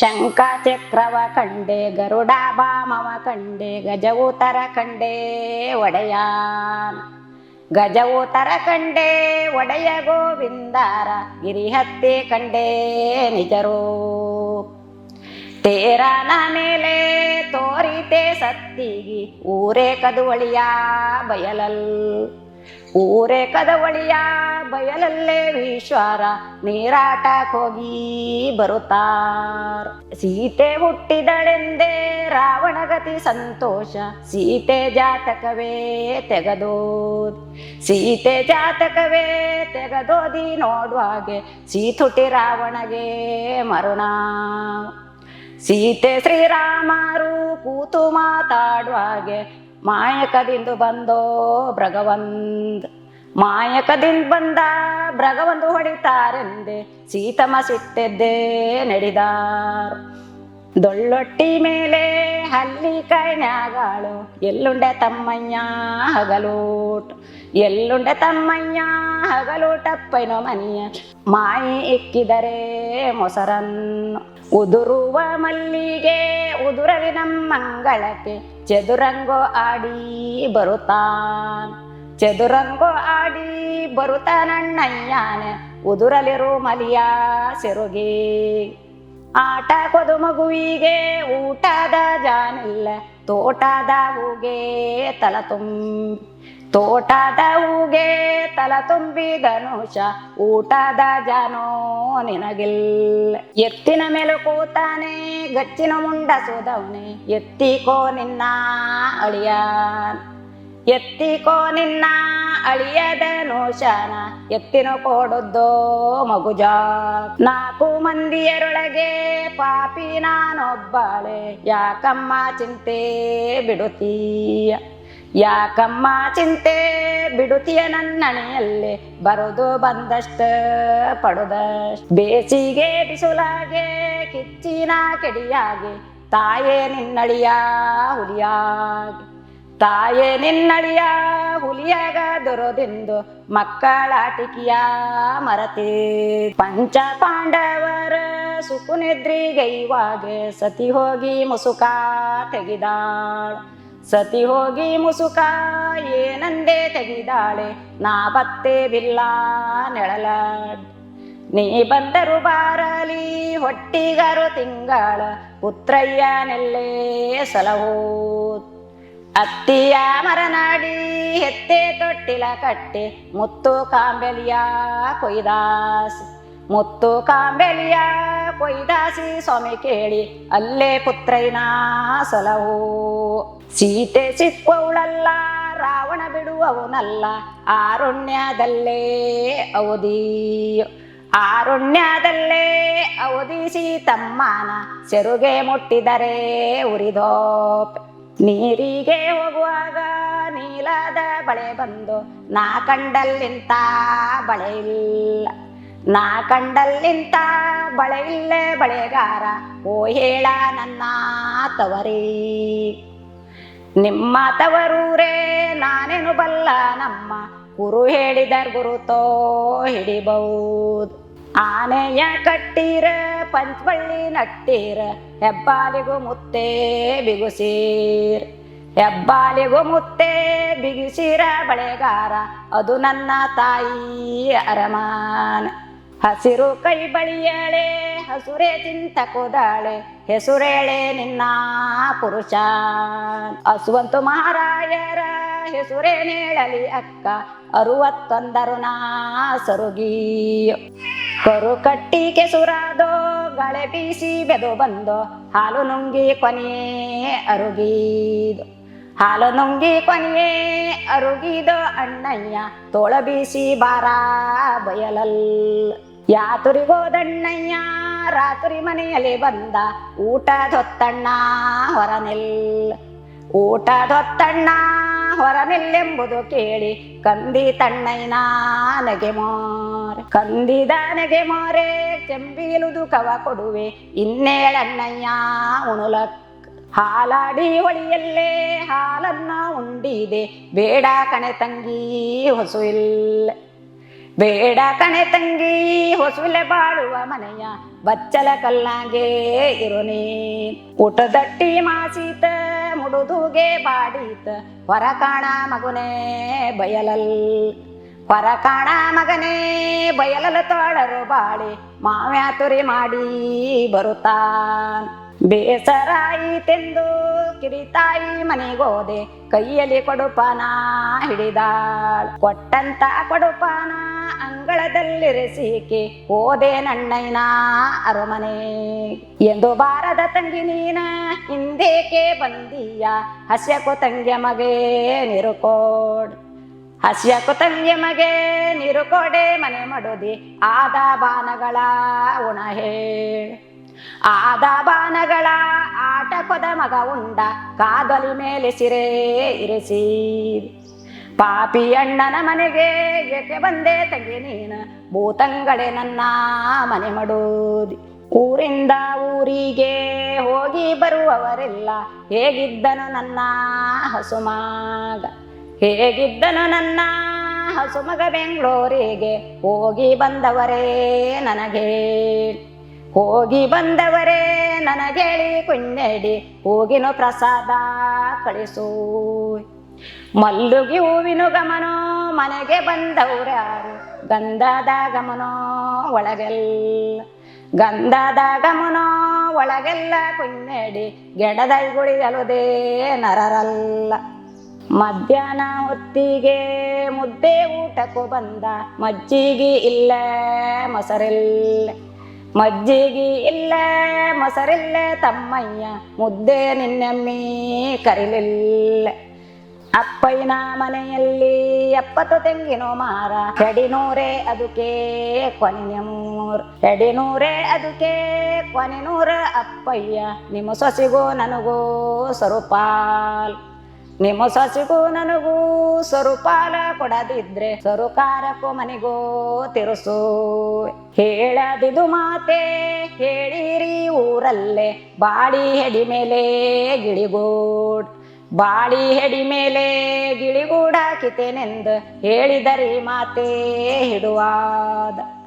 ಶಂಖ ಚಕ್ರವ ಕಂಡೆ ಗರುಡ ಬಾಮವ ಕಂಡೆ, ಗಜವುತರ ಕಂಡೆ ಒಡೆಯಾನ ಗಜವುತರ ಕಂಡೆ, ಒಡೆಯ ಗೋವಿಂದಾರ ಗಿರಿಹತ್ತೆ ಕಂಡೆ, ನಿಜರು. ತೇರಾನ ಮೇಲೆ ತೋರಿತೆ ಸತ್ತಿಗಿ, ಊರೇ ಕದುವಳಿಯ ಬಯಲಲ್. ಊರೇ ಕದವಳಿಯ ಬಯಲಲ್ಲೇ ವಿಶ್ವಾರ ನೀರಾಟಕ್ಕೋಗಿ ಬರುತ್ತಾರ. ಸೀತೆ ಹುಟ್ಟಿದಳೆಂದೇ ರಾವಣಗತಿ ಸಂತೋಷ, ಸೀತೆ ಜಾತಕವೇ ತೆಗದೋದ್. ಸೀತೆ ಜಾತಕವೇ ತೆಗೆದೋದಿ ನೋಡುವಾಗೆ ಸೀತುಟಿ ರಾವಣಗೆ ಮರುಣ. ಸೀತೆ ಶ್ರೀರಾಮರು ಕೂತು ಮಾತಾಡುವಾಗೆ ಮಾಯಕದಿಂದ ಬಂದೋ ಭ್ರಗವಂದ್. ಮಾಯಕದಿಂದ ಬಂದ ಭ್ರಗವಂದು ಹೊಡಿತಾರೆಂದೆ ಸೀತಮ್ಮ ಸಿಟ್ಟೆದ್ದೇ ನಡೆದಾರ್. ದೊಳ್ಳೊಟ್ಟಿ ಮೇಲೆ ಹಲ್ಲಿ ಕೈನ್ಯಾಗಾಳು, ಎಲ್ಲುಂಡೆ ತಮ್ಮಯ್ಯ ಹಗಲೂಟ್. ಎಲ್ಲುಂಡೆ ತಮ್ಮಯ್ಯ ಹಗಲೂಟಪ್ಪನೋ ಮನಿಯ, ಮಾಯಿ ಇಕ್ಕಿದರೆ ಮೊಸರನ್ನು. ಉದುರುವ ಮಲ್ಲಿಗೆ, ಉದುರಲಿ ನಮ್ಮಂಗಳಕ್ಕೆ ಚದುರಂಗೋ ಆಡಿ ಬರುತ್ತಾನ್. ಚದುರಂಗೋ ಆಡಿ ಬರುತ್ತಾನಣ್ಣಯ್ಯಾನೆ ಉದುರಲಿರು ಮಲಿಯ ಸೆರುಗಿ. ಆಟ ಕೊದು ಮಗುವಿಗೆ, ಊಟದ ಜಾನಿಲ್ಲ. ತೋಟದ ಹೂಗೆ ತಲ ತುಂಬಿ ತೋಟದ ಹೂಗೆ ತಲ ತುಂಬಿ ಧನುಷ ಊಟದ ಜನೋ ನಿನಗಿಲ್ಲ. ಎತ್ತಿನ ಮೇಲೆ ಕೂತಾನೆ, ಗಚ್ಚಿನ ಮುಂಡ ಸೋದವನೆ, ಎತ್ತಿಕೋ ನಿನ್ನ ಅಳಿಯ. ಎತ್ತಿಕೋ ನಿನ್ನ ಅಳಿಯದ ನೋಶನ ಎತ್ತಿನ ಕೊಡುದ್ದೋ ಮಗುಜ. ನಾಲ್ಕು ಮಂದಿಯರೊಳಗೆ ಪಾಪಿ ನಾನೊಬ್ಬಾಳೆ ಯಾಕಮ್ಮ ಚಿಂತೆ ಬಿಡುತ್ತೀಯ? ಯಾಕಮ್ಮ ಚಿಂತೆ? ಬಿಡುತಿಯ ನನ್ನಣೆಯಲ್ಲಿ ಬರೋದು ಬಂದಷ್ಟ, ಪಡೋದಷ್ಟ. ಬೇಸಿಗೆ ಬಿಸುಲಾಗೆ, ಕಿಚ್ಚಿನ ಕೆಡಿಯಾಗೆ, ತಾಯೇ ನಿನ್ನಳಿಯ ಹುಲಿಯಾಗಿ. ತಾಯೇ ನಿನ್ನಳಿಯ ಹುಲಿಯಾಗ ದೊರದಿಂದು ಮಕ್ಕಳಾಟಿಕೆಯ ಮರತಿ. ಪಂಚ ಪಾಂಡವರ ಸುಕುನಿದ್ರಿಗೈವಾಗೆ ಸತಿ ಹೋಗಿ ಮುಸುಕ ತೆಗಿದಾಳ. ಸತಿ ಹೋಗಿ ಮುಸುಕ, ಏನಂದೆ ತೆಗಿದಾಳೆ, ನಾ ಬತ್ತೆ ಬಿಲ್ಲ ನೆಳಲಾಡ್ ನೀ ಬಂದರು ಬಾರಲಿ, ಹೊಟ್ಟಿಗರು ತಿಂಗಳ ಪುತ್ರಯ್ಯನೆಲ್ಲೇ ಸಲಹೋತ್ ಅತ್ತಿಯ ಮರನಾಡಿ ಹೆತ್ತೆ ತೊಟ್ಟಿಲ ಕಟ್ಟೆ, ಮುತ್ತು ಕಾಂಬೆಲಿಯ ಕೊಯ್ದಾಸಿ. ಮುತ್ತು ಕಾಂಬೆಲಿಯ ಕೊಯ್ದಾಸಿ ಸ್ವಾಮಿ ಕೇಳಿ, ಅಲ್ಲೇ ಪುತ್ರೈನ ಸಲವು ಸೀತೆ ಸಿಕ್ಕವಳಲ್ಲ ರಾವಣ ಬಿಡುವವನಲ್ಲ, ಆರುಣ್ಯದಲ್ಲೇ ಅವಧಿ. ಆರುಣ್ಯದಲ್ಲೇ ಅವಧಿಸಿ ತಮ್ಮನ ಸೆರುಗೆ ಮುಟ್ಟಿದರೆ ಉರಿದೋಪ್. ನೀರಿಗೆ ಹೋಗುವಾಗ ನೀಲದ ಬಳೆ ಬಂದು, ನಾ ಕಂಡಲ್ಲಿಂತ ಬಳೆ ಇಲ್ಲ. ನಾ ಕಂಡಲ್ಲಿಂತ ಬಳೆ ಇಲ್ಲೇ ಬಳೆಗಾರ, ಓ ಹೇಳ ನನ್ನ ತವರಿ. ನಿಮ್ಮ ತವರೂರೇ ನಾನೇನು ಬಲ್ಲ ನಮ್ಮ, ಗುರು ಹೇಳಿದ ಗುರುತೋ ಹಿಡಿಬಹುದು ಆನೆಯ ಕಟ್ಟೀರ ಪಂಚಬಳ್ಳಿ ನಟ್ಟೀರ, ಹೆಬ್ಬಾಲಿಗೂ ಮುತ್ತೇ ಬಿಗುಸೀರ್. ಹೆಬ್ಬಾಲಿಗೂ ಮುತ್ತೇ ಬಿಗಿಸಿರ ಬಳೆಗಾರ, ಅದು ನನ್ನ ತಾಯಿ ಅರಮಾನ. ಹಸಿರು ಕೈ ಬಳಿಯಳೆ, ಹಸುರೇ ಚಿಂತ ಕೋದಾಳೆ, ಹೆಸುರೇಳೆ ನಿನ್ನ ಪುರುಷ. ಹಸುವಂತು ಮಹಾರಾಯರ, ಹೆಸುರೇ ನೇಳಲಿ ಅಕ್ಕ, ಅರುವತ್ತೊಂದರು ನಾ ಸರುಗಿ. ಕರು ಕಟ್ಟಿ ಕೆಸುರಾದೋ, ಗಳೆ ಬೀಸಿ ಬೆದು ಬಂದೋ, ಹಾಲು ನುಂಗಿ ಕೊನೆಯೇ ಅರುಗೀದು. ಹಾಲು ನುಂಗಿ ಕೊನೆಯೇ ಅರುಗಿದೋ ಅಣ್ಣಯ್ಯ, ತೋಳ ಬೀಸಿ ಬಾರ ಬಯಲಲ್. ಯಾತುರಿಗೋದಣ್ಣಯ್ಯ, ರಾತುರಿ ಮನೆಯಲ್ಲಿ ಬಂದ ಊಟದೊತ್ತಣ್ಣ ಹೊರನಿಲ್ ಊಟದೊತ್ತಣ್ಣ ಹೊರನಿಲ್ಲೆಂಬುದು ಕೇಳಿ ಕಂದಿ ತಣ್ಣಯ್ಯನ ನಗೆ ಮಾರೆ. ಕಂದಿದ ನಗೆ ಮಾರೆ ಚೆಂಬೀಲುದು ಕವ ಕೊಡುವೆ, ಇನ್ನೇಳಣ್ಣಯ್ಯ ಉಣುಲಕ್. ಹಾಲಾಡಿ ಹೊಳಿಯಲ್ಲೇ ಹಾಲನ್ನ ಉಂಡಿದೆ, ಬೇಡ ಕಣೆ ತಂಗಿ ಹೊಸು ಇಲ್ಲ ಬೇಡ ಕಣೆ ತಂಗಿ, ಹೊಸುಲೆ ಬಾಳುವ ಮನೆಯ ಬಚ್ಚಲ ಕಲ್ಲಾಗೆ ಇರು ನೀ. ಊಟದಟ್ಟಿ ಮಾಸೀತ, ಮುಡುದುಗೆ ಬಾಡೀತ ಹೊರ ಕಾಣ ಮಗುನೇ ಬಯಲಲ್. ಹೊರ ಕಾಣ ಮಗನೇ ಬಯಲಲು ತೋಳರು ಬಾಳಿ ಮಾವ್ಯಾತುರಿ ಮಾಡಿ ಬರುತ್ತಾನ್. ಬೇಸರಾಯಿತೆಂದು ಕಿರಿತಾಯಿ ಮನೆಗೋದೆ, ಕೈಯಲ್ಲಿ ಕೊಡುಪಾನ ಹಿಡಿದಾಳ್. ಕೊಟ್ಟಂತ ಕೊಡುಪಾನ ಅಂಗಳದಲ್ಲಿರಿಸಿಕೆ ಓದೆ ನಣ್ಣಯ್ಯನ ಅರಮನೆ. ಎಂದು ಬಾರದ ತಂಗಿ ನೀನ, ಹಿಂದೇಕೆ ಬಂದೀಯ? ಹಸ್ಯಕು ತಂಗಿಯ ಮಗೇ ನಿರುಕೋಡ್. ಹಸ್ಯಕು ತಂಗಿಯ ಮಗೆ ನಿರುಕೋಡೆ ಮನೆ ಮಡೋದಿ, ಆದ ಬಾನಗಳ ಉಣ ಆದ ಬಾನಗಳ ಆಟ ಕೊದ ಮಗ ಉಂಡ, ಕಾದಲಿ ಮೇಲೆ ಸಿರೆ ಇರಿಸಿ. ಪಾಪಿ ಅಣ್ಣನ ಮನೆಗೆ ಏಕೆ ಬಂದೆ ತಂಗಿ ನೀನ ಭೂತಂಗಳೆ ನನ್ನ ಮನೆ ಮಾಡೋದಿ. ಊರಿಂದ ಊರಿಗೆ ಹೋಗಿ ಬರುವವರೆಲ್ಲ, ಹೇಗಿದ್ದನು ನನ್ನ ಹಸುಮಾಗ ಹೇಗಿದ್ದನು ನನ್ನ ಹಸುಮಗ ಬೆಂಗಳೂರಿಗೆ ಹೋಗಿ ಬಂದವರೇ ನನಗೆ. ಹೋಗಿ ಬಂದವರೇ ನನಗೇಳಿ ಕುಣ್ಣೆಡಿ ಹೋಗಿನೋ ಪ್ರಸಾದ ಕಳಿಸು. ಮಲ್ಲುಗಿ ಹೂವಿನ ಗಮನೋ, ಮನೆಗೆ ಬಂದವ್ರ್ಯಾರು ಗಂಧದ ಗಮನೋ, ಒಳಗೆಲ್ಲ. ಗಂಧದ ಗಮನೋ, ಒಳಗೆಲ್ಲ ಕುಣ್ಣೆಡಿ ಗೆಡದೈ ಗುಳಿಯಲುದೇ ನರರಲ್ಲ. ಮಧ್ಯಾಹ್ನ ಹೊತ್ತಿಗೆ ಮುದ್ದೆ ಊಟಕ್ಕೂ ಬಂದ, ಮಜ್ಜಿಗೆ ಇಲ್ಲ ಮೊಸರಿಲ್ಲ. ಮಜ್ಜಿಗೆ ಇಲ್ಲ, ಮೊಸರಿಲ್ಲ, ತಮ್ಮಯ್ಯ, ಮುದ್ದೆ ನಿನ್ನೆಮ್ಮಿ ಕರಿಲಿಲ್ಲ. ಅಪ್ಪಯ್ಯನ ಮನೆಯಲ್ಲಿ ಎಪ್ಪತ್ತು ತೆಂಗಿನೋ ಮಾರ, ಎಡಿನೂರೇ ಅದಕ್ಕೆ ಕೊನೆನೂರ್ ಎಡಿನೂರೇ ಅದಕ್ಕೆ ಕೊನೆನೂರ ಅಪ್ಪಯ್ಯ, ನಿಮ್ಮ ಸೊಸಿಗೂ ನನಗೂ ಸ್ವರೂಪಾಲ್ ನಿಮ್ಮ ಸೊಸಿಗೂ ನನಗೂ ಸ್ವರೂಪಾಲ ಕೊಡದಿದ್ರೆ ಸ್ವರುಕಾರಕ್ಕೂ ಮನೆಗೂ ತಿರುಸು. ಹೇಳದಿದು ಮಾತೆ, ಹೇಳಿರಿ ಊರಲ್ಲೇ, ಬಾಳಿ ಹೆಡಿ ಮೇಲೆ ಗಿಳಿಗೂಡ್. ಬಾಳಿ ಹೆಡಿ ಮೇಲೆ ಗಿಳಿಗೂಡಾಕಿತೇನೆಂದು ಹೇಳಿದರಿ ಮಾತೆ, ಹಿಡುವಾದ.